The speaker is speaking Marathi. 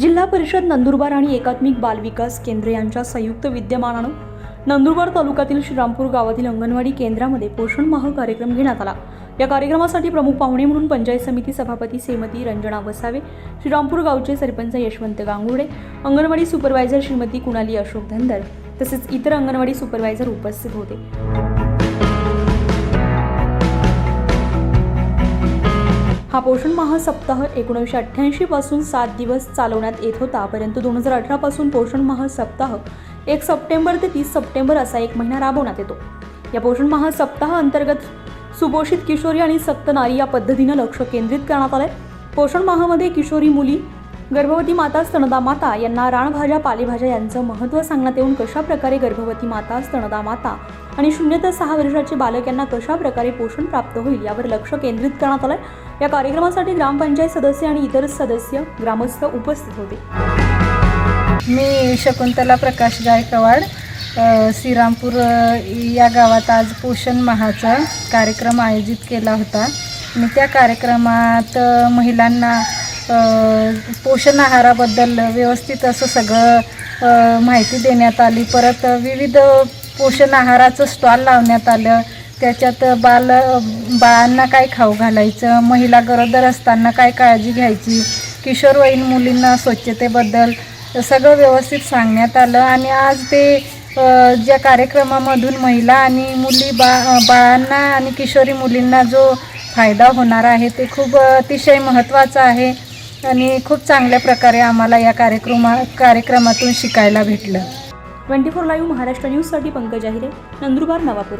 जिल्हा परिषद नंदुरबार आणि एकात्मिक बालविकास केंद्र यांच्या संयुक्त विद्यमानानं नंदुरबार तालुक्यातील श्रीरामपूर गावातील अंगणवाडी केंद्रामध्ये पोषण माह कार्यक्रम घेण्यात आला. या कार्यक्रमासाठी प्रमुख पाहुणे म्हणून पंचायत समिती सभापती श्रीमती रंजना वसावे श्रीरामपूर गावचे सरपंच यशवंत गांगुडे अंगणवाडी सुपरवायझर श्रीमती कुणाली अशोक धंदर तसेच इतर अंगणवाडी सुपरवायझर उपस्थित होते. हा पोषण महासप्ताह एकोणीसशे अठ्ठ्याऐंशीपासून सात दिवस चालवण्यात येत होता परंतु दोन हजार अठरापासून पोषण महासप्ताह एक सप्टेंबर ते तीस सप्टेंबर असा एक महिना राबवण्यात येतो. या पोषण महासप्ताह अंतर्गत सुपोषित किशोरी आणि सक्त नारी या पद्धतीनं लक्ष केंद्रित करण्यात आलंय. पोषण माहामध्ये किशोरी मुली गर्भवती माता स्तनदा माता यांना रानभाज्या पालेभाज्या यांचं महत्त्व सांगण्यात येऊन कशा प्रकारे गर्भवती माता स्तनदा माता आणि शून्य ते सहा वर्षाचे बालक यांना कशा प्रकारे पोषण प्राप्त होईल यावर लक्ष केंद्रित करण्यात आलं या कार्यक्रमासाठी ग्रामपंचायत सदस्य आणि इतर सदस्य ग्रामस्थ उपस्थित होते. मी शकुंतला प्रकाश गायकवाड श्रीरामपूर या गावात आज पोषण महाचा कार्यक्रम आयोजित केला होता. मी त्या कार्यक्रमात महिलांना पोषण आहाराबद्दल व्यवस्थित असं सगळं माहिती देण्यात आली. परत विविध पोषण आहाराचं स्टॉल लावण्यात आलं. त्याच्यात बाल बाळांना काय खाऊ घालायचं महिला गरोदर असताना काय काळजी घ्यायची किशोरवयीन मुलींना स्वच्छतेबद्दल सगळं व्यवस्थित सांगण्यात आलं. आणि आज ते ज्या कार्यक्रमामधून महिला आणि मुली बा बाळांना आणि किशोरी मुलींना जो फायदा होणार आहे ते खूप अतिशय महत्त्वाचं आहे. आणि खूप चांगल्या प्रकारे आम्हाला या कार्यक्रमा कार्यक्रमातून शिकायला भेटलं. ट्वेंटी फोर लाईव्ह महाराष्ट्र न्यूजसाठी पंकज आहिरे नंदुरबार नवापूर.